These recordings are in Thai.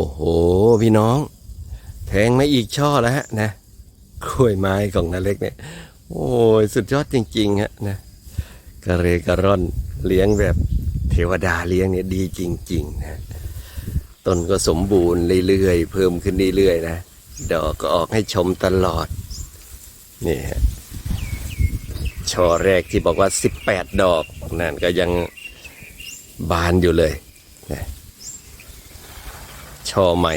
อ้โห พี่น้อง แทงมาอีกช่อแล้วฮะนะกล้วยไม้ของนาเล็กเนี่ย โอ้ยสุดยอดจริงๆฮะนะกระเรกระร่อนเลี้ยงแบบเทวดาเลี้ยงเนี่ยดีจริง ๆ นะต้นก็สมบูรณ์เรื่อยๆเพิ่มขึ้นเรื่อยๆนะดอกก็ออกให้ชมตลอดนี่ฮะช่อแรกที่บอกว่า 18 ดอกนั่นก็ยังบานอยู่เลยนะ ช่อใหม่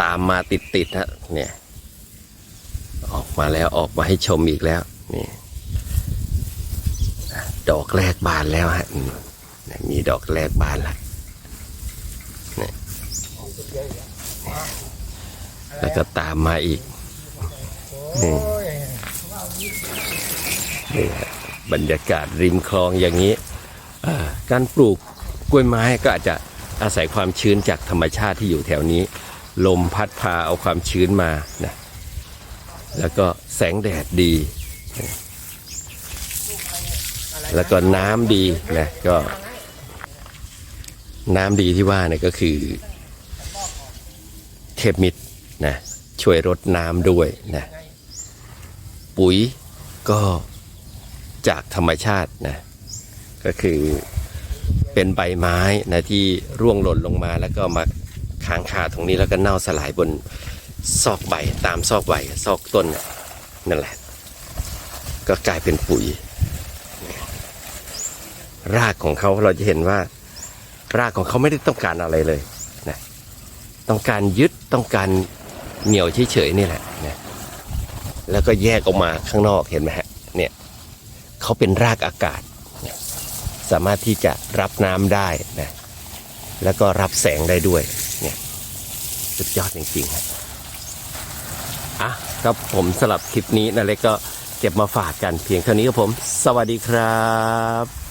ตามมาติดๆฮะเนี่ยออกมาแล้วออกมาให้ชมอีกแล้วนี่ดอกแรกบานแล้วฮะมีดอกแรกบานแล้วเนี่แล้วก็ตามมาอีกนี่นี่ฮะบรรยากาศริมคลองอย่างนี้การปลูกกล้วยไม้ก็อาจจะ อาศัยความชื้นจากธรรมชาติที่อยู่แถวนี้ ลมพัดพาเอาความชื้นมานะแล้วก็แสงแดดดี แล้วก็น้ำดีนะก็ น้ำดีที่ว่าเนี่ยก็คือ เทพมิตรนะช่วยรดน้ำด้วยนะปุ๋ยก็จากธรรมชาตินะก็คือ เป็นใบไม้นะที่ร่วงหล่นลงมา แล้วก็มาค้างคาตรงนี้แล้วก็เน่าสลายบนซอกใบตามซอกใบซอกต้นนั่นแหละ ก็กลายเป็นปุ๋ย รากของเขาเราจะเห็นว่า รากของเขาไม่ได้ต้องการอะไรเลยนะต้องการยึดต้องการเหนียวเฉยๆนี่แหละนะแล้วก็แยกออกมาข้างนอกเห็นไหมฮะเนี่ยเขาเป็นรากอากาศ สามารถที่จะรับน้ำได้นะแล้วก็รับแสงได้ด้วยเนี่ยสุดยอดจริงๆครับอะครับผมสลับคลิปนี้นะเล็กก็เก็บมาฝากกันเพียงเท่านี้ครับผม สวัสดีครับ